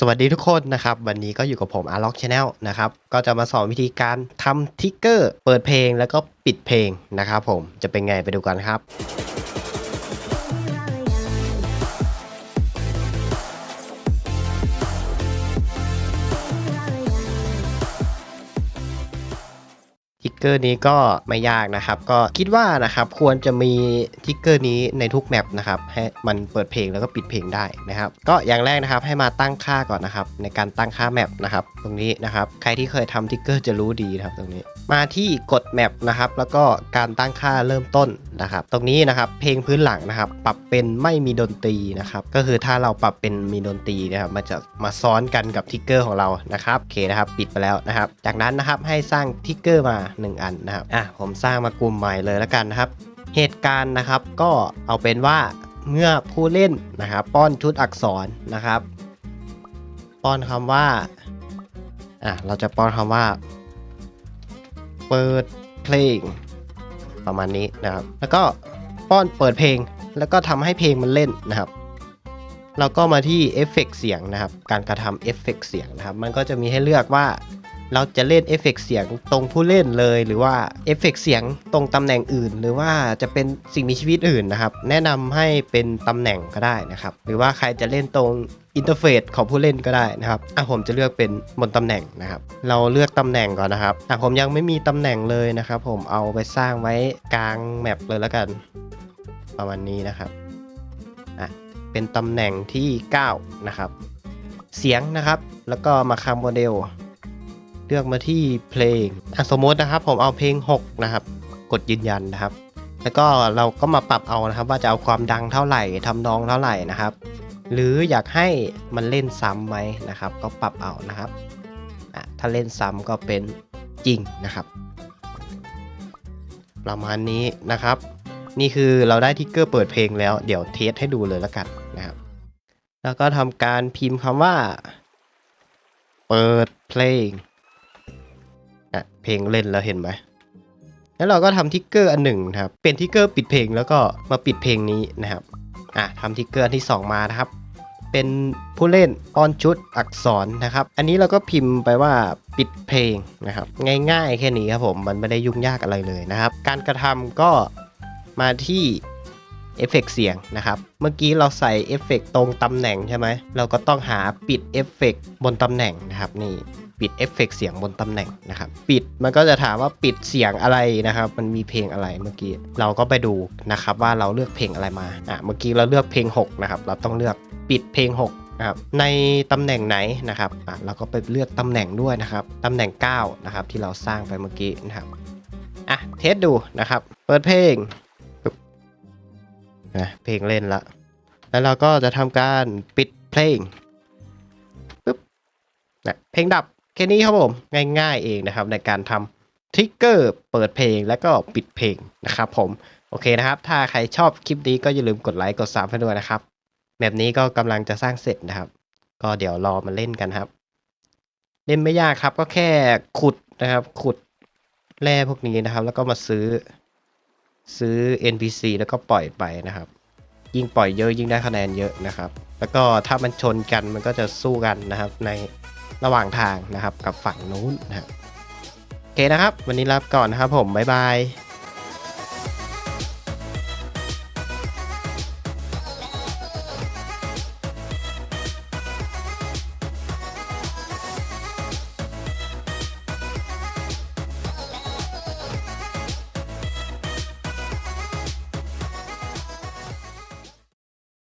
สวัสดีทุกคนนะครับ วันนี้ก็อยู่กับผม a r l o c k Channel นะครับ ก็จะมาสอนวิธีการทำทิกเกอร์ เปิดเพลงแล้วก็ปิดเพลงนะครับผมจะเป็นไงไปดูกันครับ กเกอร์นี้ก็ไม่ยากนะครับ ก็คิดว่านะครับควรจะมีทิกเกอร์นี้ในทุกแมปนะครับให้มันเปิดเพลงแล้วก็ปิดเพลงได้นะครับ ก็อย่างแรกนะครับให้มาตั้งค่าก่อนนะครับในการตั้งค่าแมปนะครับตรงนี้นะครับใครที่เคยทำทิกเกอร์จะรู้ดีนะครับตรงนี้ มาที่กดแมปนะครับแล้วก็การตั้งค่าเริ่มต้น นะครับ ตรงนี้นะครับเพลงพื้นหลังนะครับ ปรับเป็นไม่มีดนตรีนะครับ ก็คือถ้าเราปรับเป็นมีดนตรีนะครับมันจะมาซ้อนกันกับทิกเกอร์ของเรานะครับโอเคนะครับ ปิดไปแล้วนะครับ จากนั้นนะครับให้สร้างทิกเกอร์มา 1 อันนะครับอะผมสร้างมากลุ่มใหม่เลยแล้วกันนะครับ เหตุการณ์นะครับก็เอาเป็นว่าเมื่อผู้เล่นนะครับ ป้อนชุดอักษรนะครับ ป้อนคำว่าอะเราจะป้อนคำว่า เปิดเพลง ประมาณนี้นะครับ แล้วก็ป้อนเปิดเพลงแล้วก็ทำให้เพลงมันเล่นนะครับแล้วก็มาที่เอฟเฟกต์เสียงนะครับ การกระทำเอฟเฟกต์เสียงนะครับ มันก็จะมีให้เลือกว่า เราจะเล่นเอฟเฟกต์เสียงตรงผู้เล่นเลย หรือว่าเอฟเฟกต์เสียงตรงตำแหน่งอื่น หรือว่าจะเป็นสิ่งมีชีวิตอื่นนะครับ แนะนำให้เป็นตำแหน่งก็ได้นะครับ หรือว่าใครจะเล่นตรงอินเทอร์เฟซของผู้เล่นก็ได้นะครับ อะผมจะเลือกเป็นบนตำแหน่งนะครับ เราเลือกตำแหน่งก่อนนะครับ อะผมยังไม่มีตำแหน่งเลยนะครับ ผมเอาไปสร้างไว้กลางแมปเลยแล้วกัน ประมาณนี้นะครับ อะ เป็นตำแหน่งที่ 9 นะครับ เสียงนะครับ แล้วก็มาคำโมเดล เลือกมาที่เพลงอะสมมตินะครับ ผมเอาเพลง 6 นะครับ กดยืนยันนะครับ แล้วก็เราก็มาปรับเอานะครับ ว่าจะเอาความดังเท่าไหร่ทำนองเท่าไหร่นะครับ หรืออยากให้มันเล่นซ้ำไหมนะครับ ก็ปรับเอานะครับอะถ้าเล่นซ้ำก็เป็นจริงนะครับ ประมาณนี้นะครับ นี่คือเราได้ทิกเกอร์เปิดเพลงแล้ว เดี๋ยวเทสให้ดูเลยแล้วกันนะครับ แล้วก็ทำการพิมพ์คำว่า เปิดเพลง อะเพลงเล่นแล้วเห็นไหมแล้วเราก็ทำทิกเกอร์อันหนึ่งนะครับ เป็นทิกเกอร์ปิดเพลงแล้วก็มาปิดเพลงนี้นะครับ อะทำทิกเกอร์อันที่ 2 มานะครับ เป็นผู้เล่นป้อนชุดอักษรนะครับ อันนี้เราก็พิมพ์ไปว่าปิดเพลงนะครับ ง่ายๆ แค่นี้ครับผม มันไม่ได้ยุ่งยากอะไรเลยนะครับ การกระทำก็มาที่ เอฟเฟกต์เสียงนะครับ เมื่อกี้เราใส่เอฟเฟกต์ตรงตำแหน่งใช่ไหม เราก็ต้องหาปิดเอฟเฟกต์บนตำแหน่งนะครับนี่ปิดเอฟเฟกต์เสียงบนตำแหน่งนะครับ ปิดมันก็จะถามว่าปิดเสียงอะไรนะครับ มันมีเพลงอะไรเมื่อกี้ เราก็ไปดูนะครับว่าเราเลือกเพลงอะไรมา อะ เมื่อกี้เราเลือกเพลง 6 นะครับ เราต้องเลือกปิดเพลง 6นะครับในตำแหน่งไหนนะครับอะเราก็ไปเลือกตำแหน่งด้วยนะครับ ตำแหน่ง 9 นะครับ ที่เราสร้างไปเมื่อกี้นะครับ อะ เทสดูนะครับ เปิดเพลง นะเพลงเล่นละ แล้วเราก็จะทำการปิดเพลงนะเพลงดับแค่นี้ครับผมง่ายๆเองนะครับ ในการทำทริกเกอร์เปิดเพลงแล้วก็ปิดเพลงนะครับผมโอเคนะครับ ถ้าใครชอบคลิปนี้ก็อย่าลืมกดไลค์กดซับให้ด้วยนะครับแบบนี้ก็กำลังจะสร้างเสร็จนะครับ ก็เดี๋ยวรอมาเล่นกันครับ เล่นไม่ยากครับก็แค่ขุดนะครับ ขุดแร่พวกนี้นะครับ แล้วก็มาซื้อ ซื้อ NPC แล้วก็ปล่อยไปนะครับ ยิ่งปล่อยเยอะยิ่งได้คะแนนเยอะนะครับ แล้วก็ถ้ามันชนกันมันก็จะสู้กันนะครับในระหว่างทางนะครับกับฝั่งนู้นนะครับโอเคนะครับ วันนี้ลาไปก่อนนะครับผมบ๊ายบาย